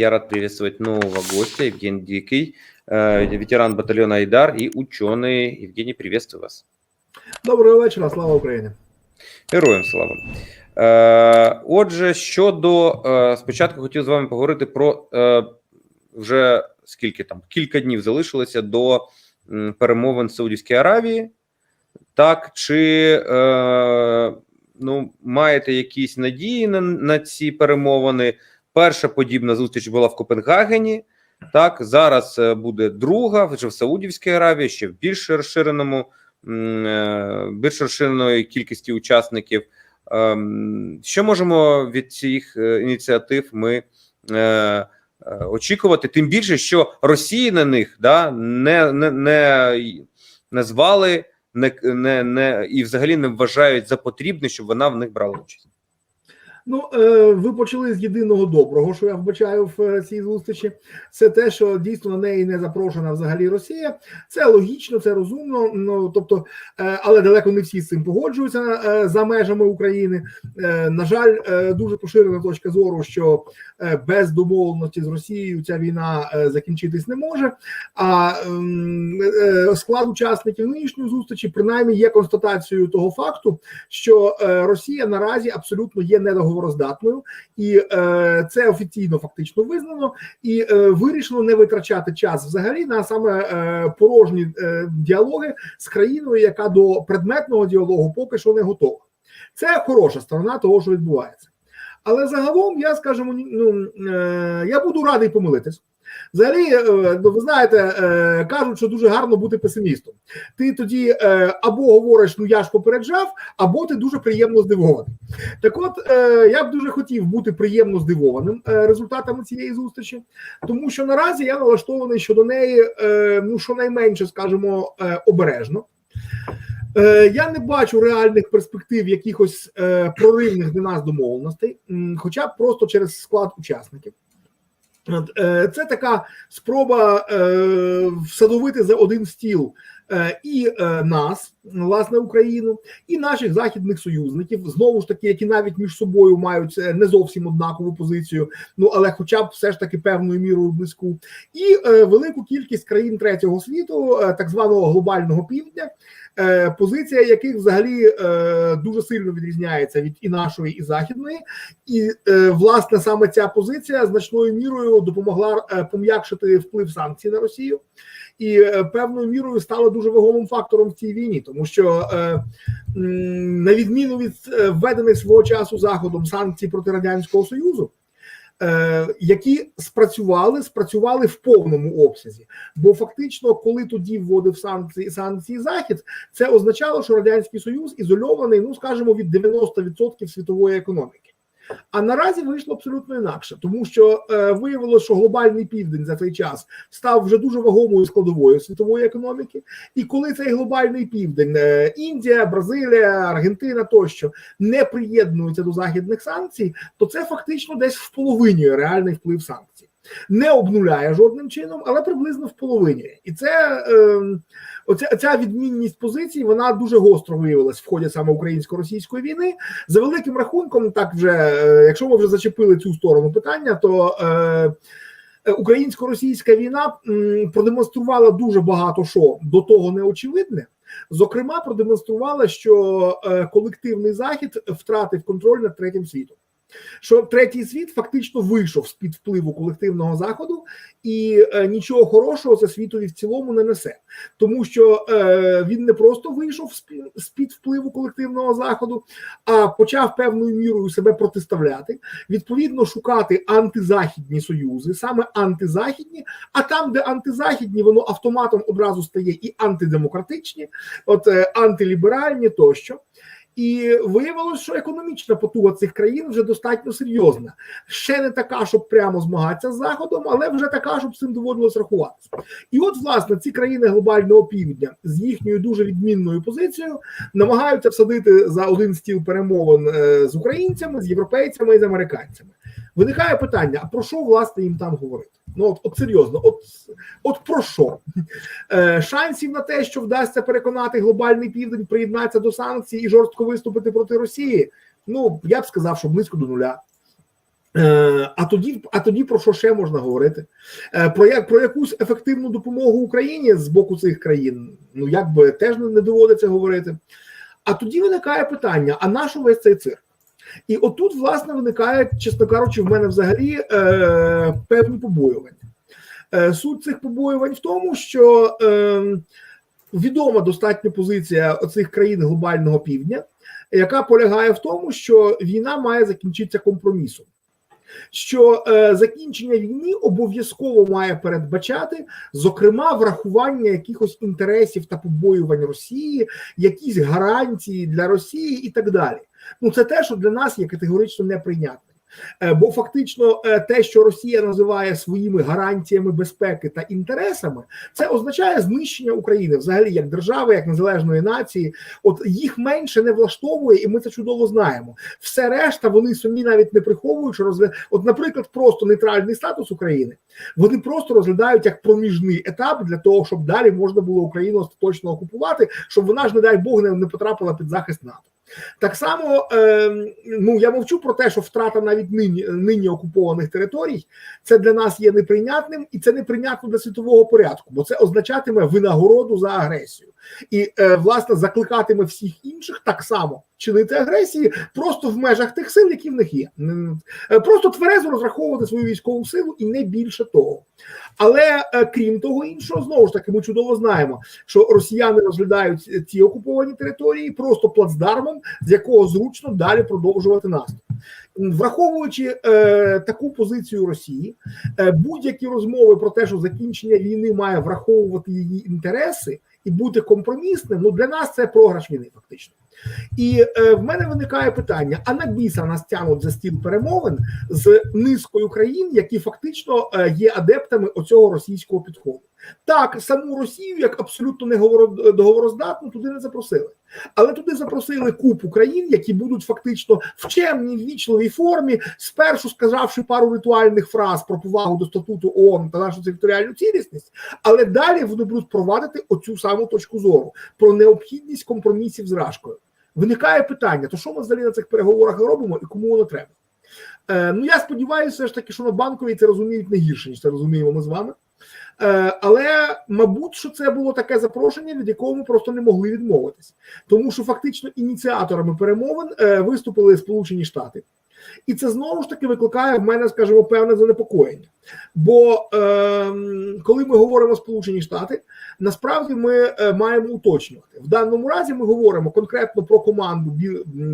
я рад приветствовать нового гостя, Евгений Дикий, э, ветеран батальона Айдар и ученый. Евгений, приветствую вас. Доброго вечора, слава Україні. Героям слава. Е, Отже, щодо е, спочатку хотів з вами поговорити про вже скільки там кілька днів залишилося до перемовин в Саудівській Аравії. Так, чи е, ну, маєте якісь надії на, на ці перемовини? Перша подібна зустріч була в Копенгагені. Так, зараз е, буде друга вже в Саудівській Аравії, ще в більш розширеному, е, більш розширеної кількості учасників. Ем, Що можемо від цих е, ініціатив ми очікувати? Тим більше, що Росії на них да, не, не, не назвали не, не, не, і взагалі не вважають за потрібне, щоб вона в них брала участь. Ну, е, ви почали з єдиного доброго, що я вбачаю в е, цій зустрічі. Це те, що дійсно на неї не запрошена взагалі Росія. Це логічно, це розумно. Ну тобто, е, але далеко не всі з цим погоджуються за межами України. На жаль, дуже поширена точка зору, що без домовленості з Росією ця війна закінчитись не може. А ем, склад учасників нинішньої зустрічі принаймні є констатацією того факту, що Росія наразі абсолютно є недоговороздатною, і е, це офіційно фактично визнано, і е, вирішено не витрачати час взагалі на саме е, порожні е, діалоги з країною, яка до предметного діалогу поки що не готова. Це хороша сторона того, що відбувається. Але загалом я скажімо, ну е, я буду радий помилитись. Взагалі, е, ну ви знаєте, е, кажуть, що дуже гарно бути песимістом. Ти тоді е, або говориш, ну я ж попереджав, або ти дуже приємно здивований. Так, от я б дуже хотів бути приємно здивованим результатами цієї зустрічі, тому що наразі я налаштований щодо неї, ну щонайменше, скажімо, обережно. Я не бачу реальних перспектив якихось проривних для нас домовленостей, хоча б просто через склад учасників. Е, Це така спроба е, всадовити за один стіл і е, нас, власне, Україну, і наших західних союзників, знову ж таки, які навіть між собою мають е, не зовсім однакову позицію, ну але, хоча б все ж таки певною мірою близьку, і е, велику кількість країн третього світу, е, так званого глобального півдня. е, Позиція яких взагалі е, дуже сильно відрізняється від і нашої, і західної, і е, власне саме ця позиція значною мірою допомогла е, пом'якшити вплив санкцій на Росію, і е, певною мірою стала дуже вагомим фактором в цій війні, тому що е, на відміну від е, введених свого часу заходом санкцій проти радянського союзу. Які спрацювали, спрацювали в повному обсязі, бо фактично, коли тоді вводив санкції санкції захід, це означало, що радянський союз ізольований, ну скажімо, від 90% світової економіки. А наразі вийшло абсолютно інакше, тому що е, виявилося, що глобальний південь за цей час став вже дуже вагомою складовою світової економіки. І коли цей глобальний південь, е, Індія, Бразилія, Аргентина тощо не приєднуються до західних санкцій, то це фактично десь в половині реальний вплив санкцій. Не обнуляє жодним чином, але приблизно в половині. І це е, оця ця відмінність позицій вона дуже гостро виявилась в ході саме українсько-російської війни. За великим рахунком, так вже е, якщо ми вже зачепили цю сторону питання, то е, е, українсько-російська війна продемонструвала дуже багато що до того неочевидне. Зокрема, продемонструвала, що колективний захід втратив контроль над третім світом. Що третій світ фактично вийшов з під впливу колективного заходу, і е, нічого хорошого це світові в цілому не несе, тому що е, він не просто вийшов з під впливу колективного заходу, а почав певною мірою себе протиставляти, відповідно шукати антизахідні союзи, саме антизахідні. А там, де антизахідні, воно автоматом одразу стає і антидемократичні, от е, антиліберальні тощо. І виявилося, що економічна потуга цих країн вже достатньо серйозна. Ще не така, щоб прямо змагатися з заходом, але вже така, щоб цим доводилось рахуватися. І от, власне, ці країни глобального півдня з їхньою дуже відмінною позицією намагаються всадити за один стіл перемовин е, з українцями, з європейцями і з американцями. Виникає питання: а про що власне їм там говорити? Ну от, от серйозно, от от про що Е, шансів на те, що вдасться переконати глобальний південь приєднатися до санкцій і жорстко виступити проти Росії. Ну я б сказав, що близько до нуля. Е, А тоді, а тоді про що ще можна говорити? Е, Про як про якусь ефективну допомогу Україні з боку цих країн, ну як би теж не доводиться говорити. А тоді виникає питання: а на що весь цей цирк? І отут, власне, виникає, чесно кажучи, в мене взагалі е, певні побоювання. Е, Суть цих побоювань в тому, що е, відома достатньо позиція оцих країн глобального півдня, яка полягає в тому, що війна має закінчитися компромісом. Що е, закінчення війни обов'язково має передбачати, зокрема, врахування якихось інтересів та побоювань Росії, якісь гарантії для Росії і так далі. Ну це те, що для нас є категорично неприйнятним. Е, Бо фактично е, те, що Росія називає своїми гарантіями безпеки та інтересами, це означає знищення України взагалі як держави, як незалежної нації. От їх менше не влаштовує, і ми це чудово знаємо. Все решта вони самі навіть не приховують, що розгля... От, наприклад, просто нейтральний статус України вони просто розглядають як проміжний етап для того, щоб далі можна було Україну остаточно окупувати, щоб вона ж, не дай Бог, не потрапила під захист НАТО. Так само, е, ну я мовчу про те, що втрата навіть нині нині окупованих територій це для нас є неприйнятним, і це неприйнятно для світового порядку, бо це означатиме винагороду за агресію, і е, власне закликатиме всіх інших так само чинити агресії просто в межах тих сил, які в них є. Е, Просто тверезо розраховувати свою військову силу і не більше того. Але е, крім того іншого, знову ж таки, ми чудово знаємо, що росіяни розглядають ці окуповані території просто плацдармом, з якого зручно далі продовжувати наступ. Враховуючи е, таку позицію Росії, е, будь-які розмови про те, що закінчення війни має враховувати її інтереси і бути компромісним, ну для нас це програш війни, фактично. І е, в мене виникає питання: а на біса нас тянуть за стіл перемовин з низкою країн, які фактично е, є адептами оцього російського підходу. Так, саму Росію, як абсолютно не говоро- договороздатну, туди не запросили. Але туди запросили купу країн, які будуть фактично в чемній ввічливій формі, спершу сказавши пару ритуальних фраз про повагу до статуту ООН та нашу територіальну цілісність, але далі вони будуть провадити оцю саму точку зору про необхідність компромісів з Рашкою. Виникає питання: то що ми взагалі на цих переговорах робимо і кому воно треба? Е, ну я сподіваюся, ж таки, що на банковій це розуміють не гірше, ніж це розуміємо ми з вами. Е, але, мабуть, що це було таке запрошення, від якого ми просто не могли відмовитись, тому що фактично ініціаторами перемовин е, виступили Сполучені Штати, і це знову ж таки викликає в мене, скажімо, певне занепокоєння. Бо е, коли ми говоримо Сполучені Штати, насправді ми е, маємо уточнювати в даному разі. Ми говоримо конкретно про команду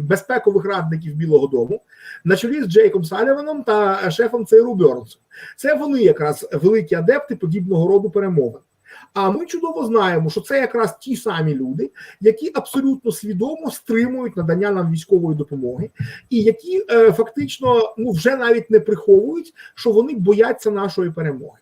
безпекових радників Білого Дому на чолі з Джейком Саліваном та шефом ЦРУ Бьорнсом. Це вони якраз великі адепти подібного роду перемовин. А ми чудово знаємо, що це якраз ті самі люди, які абсолютно свідомо стримують надання нам військової допомоги, і які е, фактично ну вже навіть не приховують, що вони бояться нашої перемоги.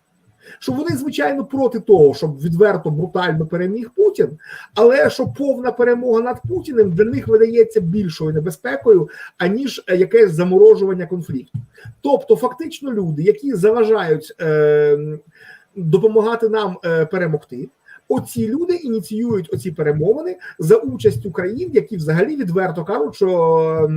Що вони, звичайно, проти того, щоб відверто брутально переміг Путін, але що повна перемога над Путіним для них видається більшою небезпекою, аніж е, якесь заморожування конфлікту. Тобто, фактично, люди, які заважають е, допомагати нам е, перемогти. Оці люди ініціюють оці перемовини за участь країн, які взагалі відверто кажуть, що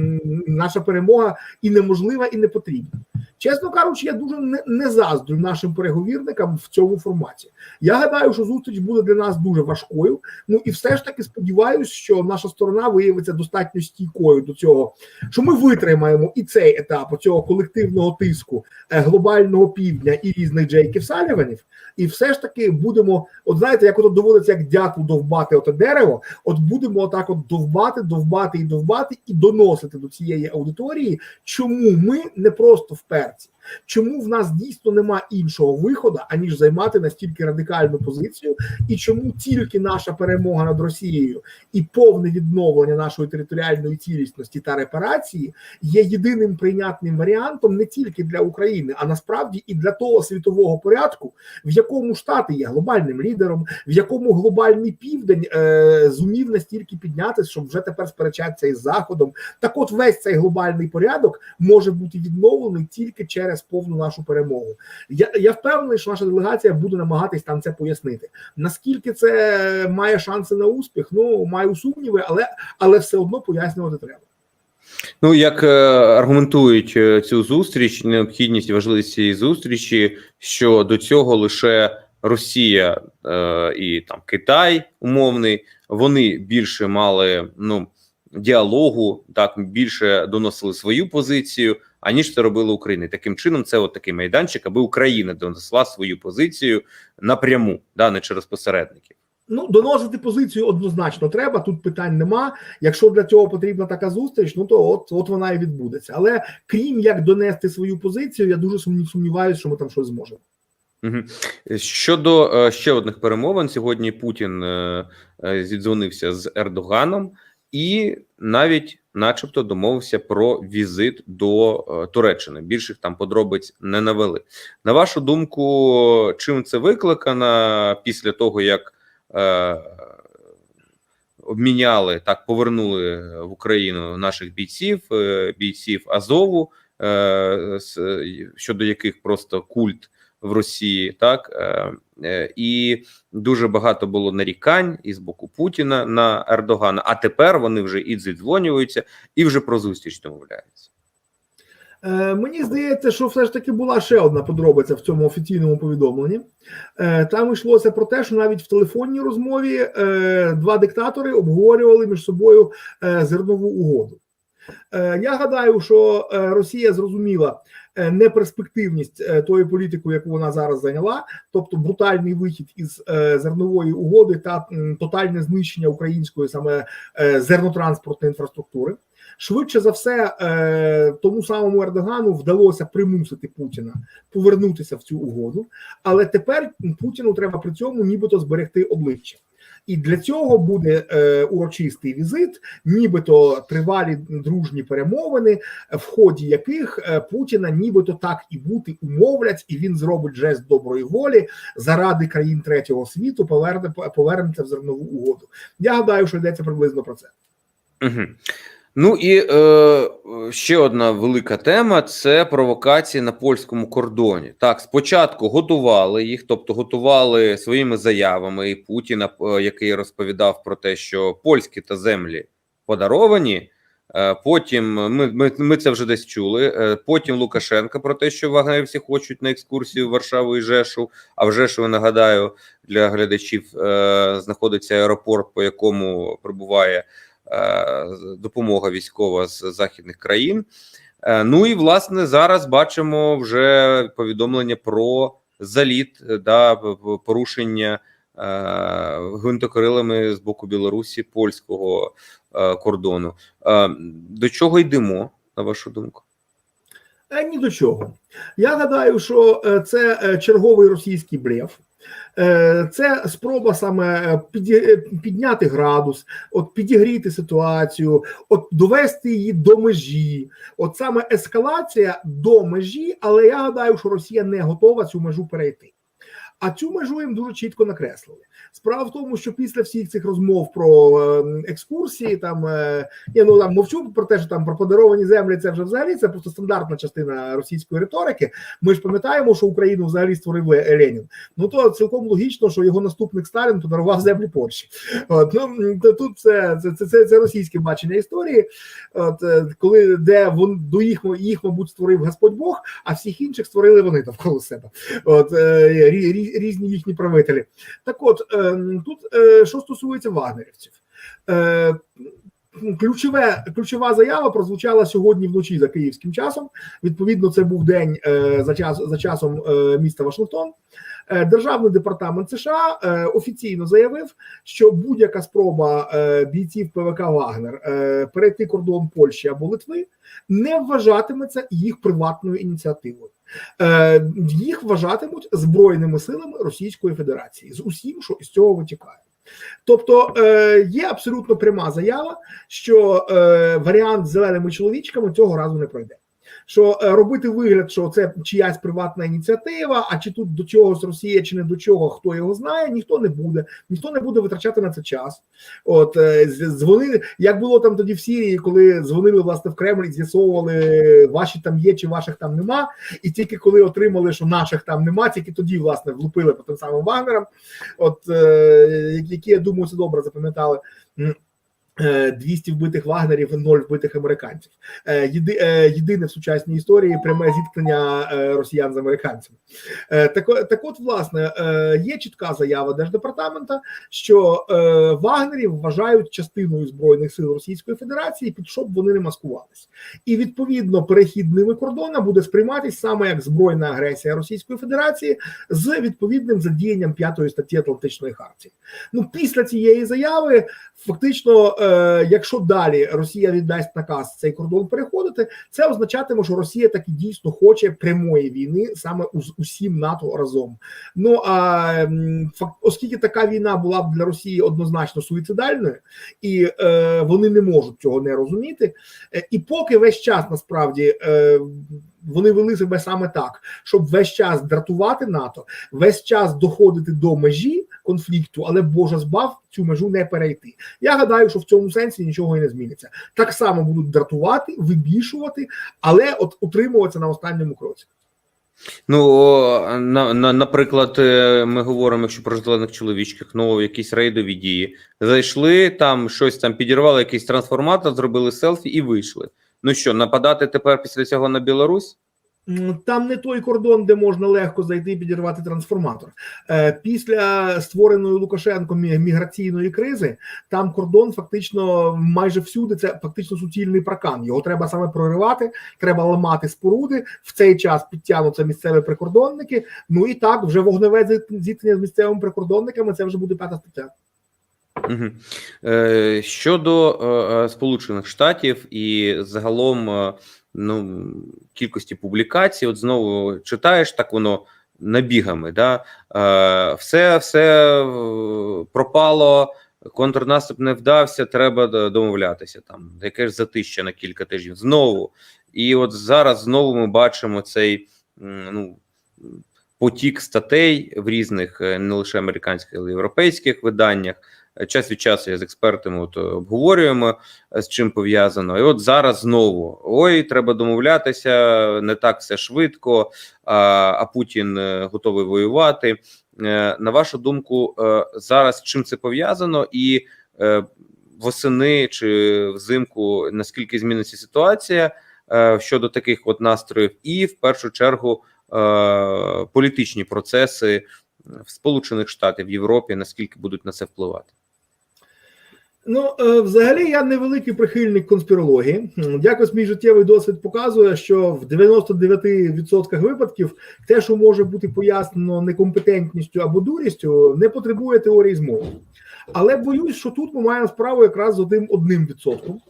наша перемога і неможлива, і не потрібна. Чесно кажучи, я дуже не, не заздрю нашим переговірникам в цьому форматі. Я гадаю, що зустріч буде для нас дуже важкою. Ну і все ж таки сподіваюся, що наша сторона виявиться достатньо стійкою до цього, що ми витримаємо і цей етап цього колективного тиску е, глобального півдня і різних Джейків Саліванів, і все ж таки будемо, от знаєте, як ото доводиться як дятлу довбати оте дерево, от будемо отак от довбати, довбати і довбати, і доносити до цієї аудиторії, чому ми не просто perto. Чому в нас дійсно нема іншого виходу, аніж займати настільки радикальну позицію, і чому тільки наша перемога над Росією і повне відновлення нашої територіальної цілісності та репарації є єдиним прийнятним варіантом не тільки для України, а насправді і для того світового порядку, в якому Штати є глобальним лідером, в якому глобальний південь е, зумів настільки піднятися, щоб вже тепер сперечатися із заходом. Так, от весь цей глобальний порядок може бути відновлений тільки через повну нашу перемогу. Я, я впевнений, що наша делегація буде намагатись там це пояснити. Наскільки це має шанси на успіх? Ну маю сумніви, але але все одно пояснювати треба. Ну, як е, аргументують е, цю зустріч, необхідність важливість цієї зустрічі, що до цього лише Росія е, і там Китай умовний, вони більше мали ну діалогу, так більше доносили свою позицію, аніж це робила Україна. І Таким чином, це от такий майданчик, аби Україна донесла свою позицію напряму, да не через посередників. Ну, доносити позицію однозначно треба. Тут питань нема. Якщо для цього потрібна така зустріч, ну то от от вона і відбудеться. Але крім як донести свою позицію, я дуже сумніваюся, що ми там щось зможемо. Щодо е, ще одних перемовин, сьогодні Путін е, е, зідзвонився з Ердоганом і навіть, начебто, домовився про візит до е, Туреччини. Більших там подробиць не навели. На вашу думку, чим це викликано після того, як е, обміняли так, повернули в Україну наших бійців, е, бійців Азову, е, щодо яких просто культ в Росії, так е, е, і дуже багато було нарікань і з боку Путіна на Ердогана. А тепер вони вже і дзвонюються, і вже про зустріч домовляються. Е, мені здається, що все ж таки була ще одна подробиця в цьому офіційному повідомленні. Е, там йшлося про те, що навіть в телефонній розмові е, два диктатори обговорювали між собою е, зернову угоду. Е, я гадаю, що е, Росія зрозуміла е, неперспективність тої політики, яку вона зараз зайняла, тобто брутальний вихід із зернової угоди та тотальне знищення української саме зернотранспортної інфраструктури. Швидше за все, тому самому Ердогану вдалося примусити Путіна повернутися в цю угоду, але тепер Путіну треба при цьому нібито зберегти обличчя. І для цього буде е, урочистий візит, нібито тривалі дружні перемовини, в ході яких е, Путіна нібито так і бути умовлять, і він зробить жест доброї волі заради країн третього світу, поверне повернеться в зернову угоду. Я гадаю, що йдеться приблизно про це. Угу. Ну і е, ще одна велика тема це провокації на польському кордоні. Так, спочатку готували їх, тобто готували своїми заявами і Путіна, е, який розповідав про те, що польські та землі подаровані. Е, Потім ми, ми, ми це вже десь чули. Е, Потім Лукашенка про те, що вагнерівці хочуть на екскурсію в Варшаву і Жешу. А в Жешові, нагадаю, для глядачів знаходиться аеропорт, по якому прибуває допомога військова з західних країн. Е, Ну і власне зараз бачимо вже повідомлення про заліт е, да порушення е, гвинтокрилами з боку Білорусі польського е, кордону. Е, До чого йдемо, на вашу думку? Е, Ні до чого. Я гадаю, що е, це е, черговий російський блеф. Це спроба саме підняти градус, от підігріти ситуацію, от довести її до межі. От саме ескалація до межі, але я гадаю, що Росія не готова цю межу перейти. А цю межу їм дуже чітко накреслили. Справа в тому, що після всіх цих розмов про е, екскурсії, там е, я ну там мовчу про те, що там про подаровані землі, це вже взагалі це просто стандартна частина російської риторики. Ми ж пам'ятаємо, що Україну взагалі створив Ле- Ленін. Ну то цілком логічно, що його наступник Сталін подарував землі Польщі. От ну то тут це, це, це, це, це російське бачення історії. От е, коли де вон до їх їх, мабуть, створив Господь Бог, а всіх інших створили вони навколо себе. От е, рі, різні їхні правителі. Так, от е, тут е, що стосується вагнерівців. Е, Ключове ключова заява прозвучала сьогодні вночі за київським часом. Відповідно, це був день за час за часом міста Вашингтон. Державний департамент США офіційно заявив, що будь-яка спроба бійців ПВК Вагнер перейти кордон Польщі або Литви не вважатиметься їх приватною ініціативою. Е, Їх вважатимуть збройними силами Російської Федерації з усім, що із цього витікає. Тобто е, є абсолютно пряма заява, що е, варіант з зеленими чоловічками цього разу не пройде. Що е, робити вигляд, що це чиясь приватна ініціатива, а чи тут до чогось Росія, чи не до чого, хто його знає, ніхто не буде, ніхто не буде витрачати на це час. От е, дзвонили, як було там тоді в Сірії, коли дзвонили власне в Кремль і з'ясовували, ваші там є, чи ваших там нема. І тільки коли отримали, що наших там нема, тільки тоді власне влупили по тим самим вагнерам. От е, які я думаю, це добре запам'ятали. М. е, 200 вбитих вагнерів, 0 вбитих американців. Е, е, єдине в сучасній історії пряме зіткнення росіян з американцями. Так, так, от, власне, є чітка заява держдепартамента, що вагнерів вважають частиною збройних сил Російської Федерації, під що б вони не маскувались. І відповідно перехід ними кордона буде сприйматись саме як збройна агресія Російської Федерації з відповідним задіянням п'ятої статті Атлантичної хартії. Ну після цієї заяви, фактично, е, якщо далі Росія віддасть наказ цей кордон переходити, це означатиме, що Росія таки дійсно хоче прямої війни саме з усім НАТО разом. Ну а оскільки така війна була б для Росії однозначно суїцидальною, і е, вони не можуть цього не розуміти. Е, І поки весь час насправді е, вони вели себе саме так, щоб весь час дратувати НАТО, весь час доходити до межі конфлікту, але Боже збав цю межу не перейти. Я гадаю, що в цьому сенсі нічого і не зміниться. Так само будуть дратувати, вибішувати, але от утримуватися на останньому кроці. Ну, на, на, наприклад, е, ми говоримо, якщо про зелених чоловічках, ну, якісь рейдові дії. Зайшли там, щось там підірвали, якийсь трансформатор, зробили селфі і вийшли. Ну що, нападати тепер після цього на Білорусь? Там не той кордон, де можна легко зайти і підірвати трансформатор. Е, Після створеної Лукашенко міграційної кризи там кордон фактично майже всюди. Це фактично суцільний прокан. Його треба саме проривати, треба ламати споруди. В цей час підтягнуться місцеві прикордонники. Ну і так, вже вогневе зіт- зіткнення з місцевими прикордонниками. Це вже буде п'ята стаття. Е, щодо е, е, Сполучених Штатів і загалом ну, кількості публікацій, от знову читаєш так воно набігами. Да? Все, все пропало, контрнаступ не вдався, треба домовлятися. Там яке ж затища на кілька тижнів. Знову. І от зараз знову ми бачимо цей ну, потік статей в різних, не лише американських, але й європейських виданнях. Час від часу я з експертами от, е, обговорюємо, е, з чим пов'язано. І от зараз знову: ой, треба домовлятися, не так все швидко, а, а Путін е, готовий воювати. На вашу думку, зараз чим це пов'язано, і восени чи взимку наскільки зміниться ситуація щодо таких от настроїв, і в першу чергу політичні процеси в Сполучених Штатах, в Європі, наскільки будуть на це впливати? Ну, е, взагалі, я невеликий прихильник конспірології. Якось мій життєвий досвід показує, що в 99% випадків те, що може бути пояснено некомпетентністю або дурістю, не потребує теорії змови. Але боюсь, що тут ми маємо справу якраз з одним одним відсотком.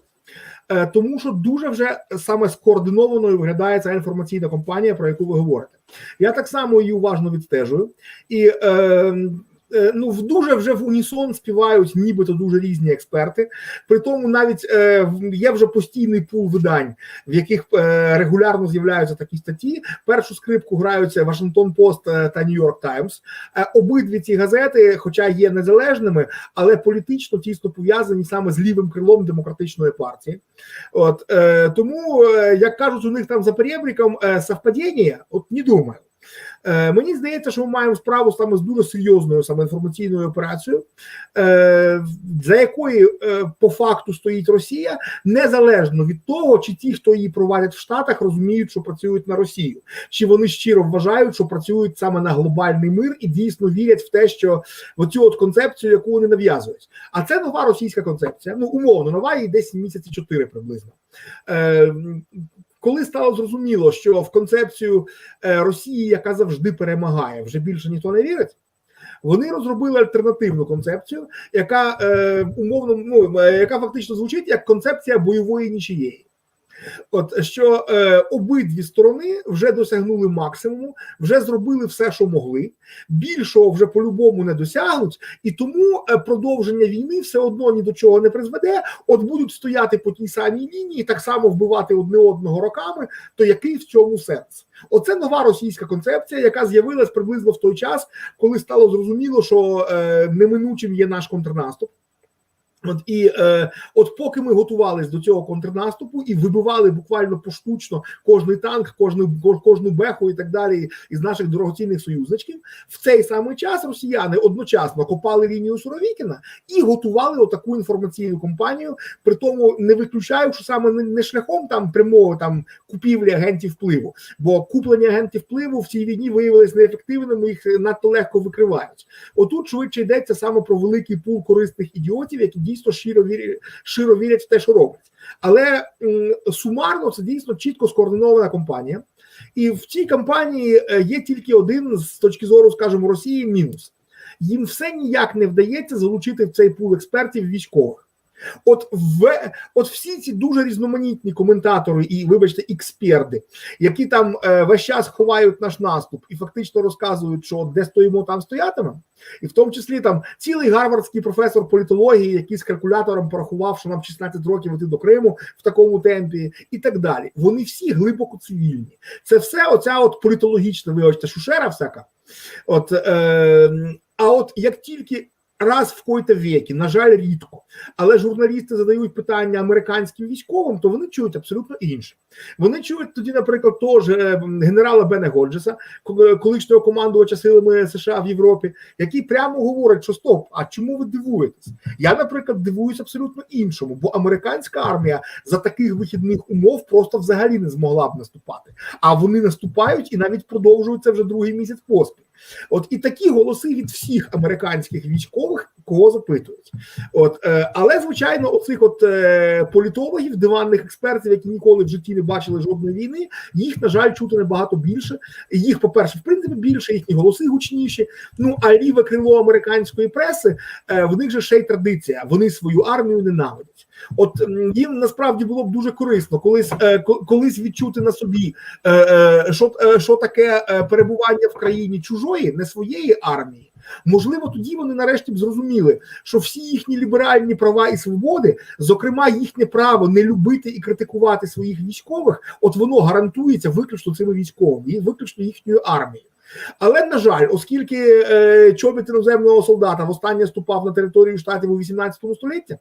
Е, Тому що дуже вже саме скоординованою виглядає ця інформаційна кампанія, про яку ви говорите. Я так само її уважно відстежую, і е, ну дуже вже в унісон співають, нібито дуже різні експерти. При тому навіть е, є вже постійний пул видань, в яких е, регулярно з'являються такі статті. Першу скрипку граються Вашингтон Пост та Нью-Йорк Таймс. Е, обидві ці газети, хоча є незалежними, але політично тісно пов'язані саме з лівим крилом демократичної партії. От е, тому, е, як кажуть, у них там за перебріком е, совпадіння, от не думаю. Е, мені здається, що ми маємо справу саме з дуже серйозною саме інформаційною операцією, е, за якою е, по факту стоїть Росія, незалежно від того, чи ті, хто її проводять в Штатах, розуміють, що працюють на Росію, чи вони щиро вважають, що працюють саме на глобальний мир і дійсно вірять в те, що оцю от концепцію, яку вони нав'язують. А це нова російська концепція. Ну умовно, нова їй десь місяці чотири приблизно. Коли стало зрозуміло, що в концепцію е, Росії, яка завжди перемагає, вже більше ніхто не вірить. Вони розробили альтернативну концепцію, яка е, умовно ну е, яка фактично звучить як концепція бойової нічиєї. От що е, обидві сторони вже досягнули максимуму, вже зробили все, що могли. Більшого вже по-любому не досягнуть, і тому е, продовження війни все одно ні до чого не призведе. От будуть стояти по тій самій лінії, так само вбивати одне одного роками. То який в цьому сенс? Оце нова російська концепція, яка з'явилась приблизно в той час, коли стало зрозуміло, що е, неминучим є наш контрнаступ. От і е, от поки ми готувались до цього контрнаступу і вибивали буквально поштучно кожний танк, кожну кожну беху і так далі із наших дорогоцінних союзничків, в цей самий час росіяни одночасно копали лінію Суровікіна і готували отаку інформаційну кампанію, при тому не виключаючи саме не, шляхом там прямого там купівлі агентів впливу, бо куплення агентів впливу в цій війні виявилось неефективними, їх надто легко викривають. Отут швидше йдеться саме про великий пул корисних ідіотів, які дійсно щиро вірять, щиро вірять в те, що роблять. Але сумарно це дійсно чітко скоординована кампанія, і в цій кампанії е, є тільки один з точки зору, скажімо, Росії мінус. Їм все ніяк не вдається залучити в цей пул експертів військових. От в от всі ці дуже різноманітні коментатори і, вибачте, експерти, які там е, весь час ховають наш наступ і фактично розказують, що де стоїмо, там стоятимемо. І в тому числі там цілий гарвардський професор політології, який з калькулятором порахував, що нам 16 років іти до Криму в такому темпі, і так далі. Вони всі глибоко цивільні. Це все оця от політологічна, вибачте, шушера всяка. От, е, а от як тільки раз в койте векі, на жаль, рідко, але журналісти задають питання американським військовим, то вони чують абсолютно інше. Вони чують тоді, наприклад, того ж е, генерала Бене Годжеса, колишнього командувача силами США в Європі, який прямо говорить, що стоп, а чому ви дивуєтесь? Я, наприклад, дивуюсь абсолютно іншому, бо американська армія за таких вихідних умов просто взагалі не змогла б наступати. А вони наступають і навіть продовжують це вже другий місяць поспіль. От і такі голоси від всіх американських військових, кого запитують. От, е, але звичайно, оцих от е, політологів, диванних експертів, які ніколи в житті не бачили жодної війни, їх на жаль чути набагато більше. Їх, по перше, в принципі, більше, їхні голоси гучніші. Ну а ліве крило американської преси е, в них же ще й традиція. Вони свою армію ненавидять. От їм насправді було б дуже корисно колись е, колись відчути на собі, е, е, що, е, що таке е, перебування в країні чужої, не своєї армії. Можливо, тоді вони нарешті б зрозуміли, що всі їхні ліберальні права і свободи, зокрема їхнє право не любити і критикувати своїх військових, от воно гарантується виключно цими військовими, виключно їхньою армією. Але на жаль, оскільки е, чобіт іноземного солдата востаннє ступав на територію штатів у 18 столітті,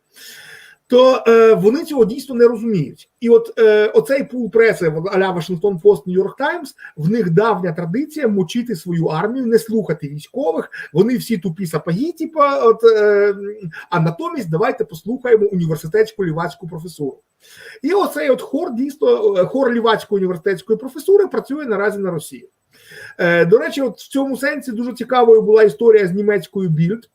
то е, вони цього дійсно не розуміють. І от е, оцей пул преси аля Вашингтон Пост Нью-Йорк Таймс, в них давня традиція мочити свою армію, не слухати військових. Вони всі тупі сапаги, типа, от е, а натомість давайте послухаємо університетську лівацьку професуру. І оцей от хор дійсно е, хор лівацької університетської професури працює наразі на Росію. Е, До речі, от в цьому сенсі дуже цікавою була історія з німецькою більд.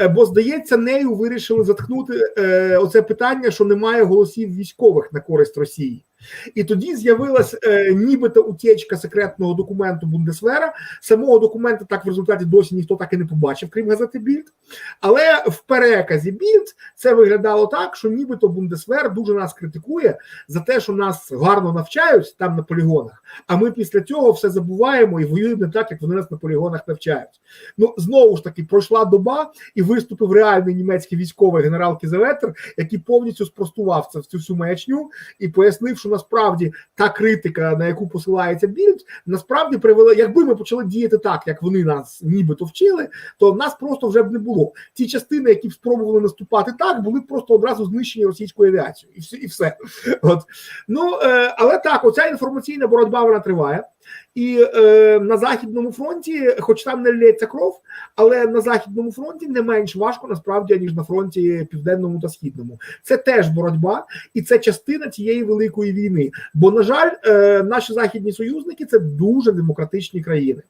Е, Бо здається, нею вирішили заткнути е, оце питання, що немає голосів військових на користь Росії. І тоді з'явилась е, нібито утечка секретного документу Бундесвера. Самого документа так в результаті досі ніхто так і не побачив, крім газети Більд. Але в переказі Більд це виглядало так, що нібито Бундесвер дуже нас критикує за те, що нас гарно навчають там на полігонах. А ми після цього все забуваємо і воюємо не так, як вони нас на полігонах навчають. Ну знову ж таки пройшла доба, і виступив реальний німецький військовий генерал Кізеветер, який повністю спростував це цю всю маячню і пояснив, що насправді та критика, на яку посилається більд, насправді привела, якби ми почали діяти так, як вони нас нібито вчили, то нас просто вже б не було. Ті частини, які б спробували наступати так, були б просто одразу знищені російською авіацією, і все, і все. От ну е, але так, оця інформаційна боротьба вона триває. І е, на західному фронті, хоч там не лється кров, але на західному фронті не менш важко насправді ніж на фронті південному та східному. Це теж боротьба, і це частина цієї великої війни. Бо, на жаль, е, наші західні союзники це дуже демократичні країни.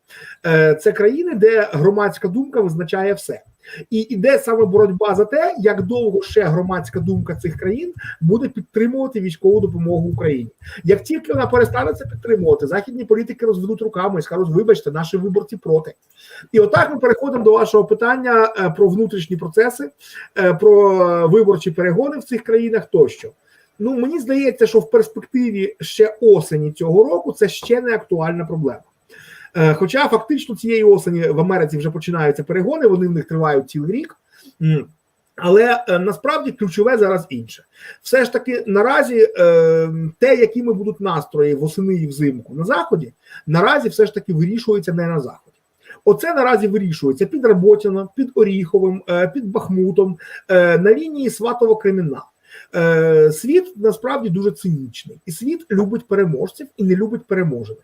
Е, це країни, де громадська думка визначає все. І іде саме боротьба за те, як довго ще громадська думка цих країн буде підтримувати військову допомогу Україні. Як тільки вона перестане це підтримувати, західні політики розведуть руками і скажуть, вибачте, наші виборці проти. І отак ми переходимо до вашого питання е, про внутрішні процеси, е, про виборчі перегони в цих країнах тощо. Ну мені здається, що в перспективі ще осені цього року це ще не актуальна проблема. Е, Хоча фактично цієї осені в Америці вже починаються перегони, вони в них тривають цілий рік. Але е, насправді ключове зараз інше. Все ж таки, наразі е, те, якими будуть настрої восени і взимку на заході, наразі все ж таки вирішується не на заході. Оце наразі вирішується під Роботіно, під Оріховим, е, під Бахмутом на лінії Сватово-Кремінна. Е, Світ насправді дуже цинічний, і світ любить переможців і не любить переможених.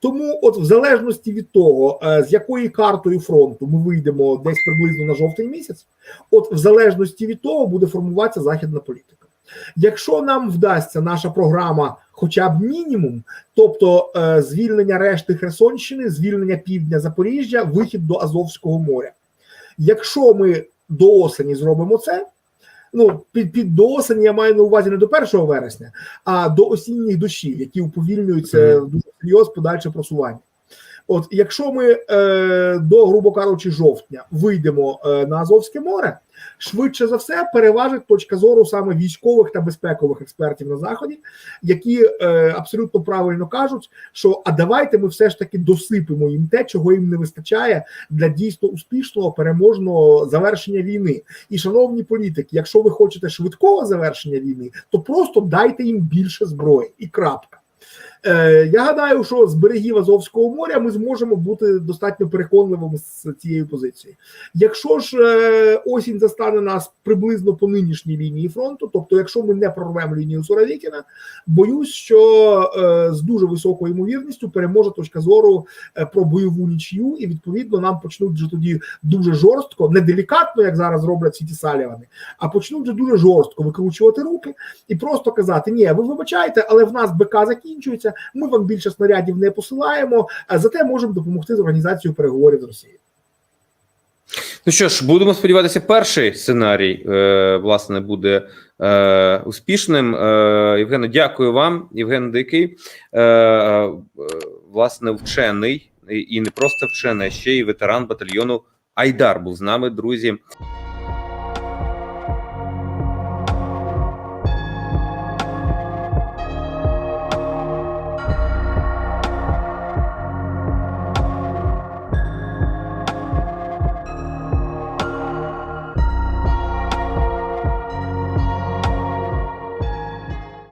Тому, от в залежності від того, е, з якої картою фронту ми вийдемо десь приблизно на жовтий місяць, от в залежності від того буде формуватися західна політика. Якщо нам вдасться наша програма, хоча б мінімум, тобто е, звільнення решти Херсонщини, звільнення півдня Запоріжжя, вихід до Азовського моря. Якщо ми до осені зробимо це, ну під, під до осені я маю на увазі не до 1 вересня, а до осінніх дощів, які уповільнюються дуже серйозно подальше просування. От якщо ми е, до, грубо кажучи, жовтня вийдемо е, на Азовське море, швидше за все переважить точка зору саме військових та безпекових експертів на заході, які е, абсолютно правильно кажуть, що а давайте ми все ж таки досипемо їм те, чого їм не вистачає для дійсно успішного переможного завершення війни. І шановні політики, якщо ви хочете швидкого завершення війни, то просто дайте їм більше зброї і крапка. Е, Я гадаю, що з берегів Азовського моря ми зможемо бути достатньо переконливими з цією позицією. Якщо ж е, осінь застане нас приблизно по нинішній лінії фронту, тобто, якщо ми не прорвемо лінію Суровікіна, боюсь, що е, з дуже високою ймовірністю переможе точка зору про бойову нічю, і відповідно нам почнуть вже тоді дуже жорстко, не делікатно, як зараз роблять ті салівани, а почнуть вже дуже жорстко викручувати руки і просто казати: ні, ви вибачаєте, але в нас БК закінчується. Ми вам більше снарядів не посилаємо, а зате можемо допомогти з організацією переговорів з Росією. Ну що ж, будемо сподіватися, перший сценарій е, власне буде е, успішним. Е, Євгене, дякую вам. Євген Дикий, е, власне, вчений і не просто вчений, а ще й ветеран батальйону Айдар був з нами, друзі.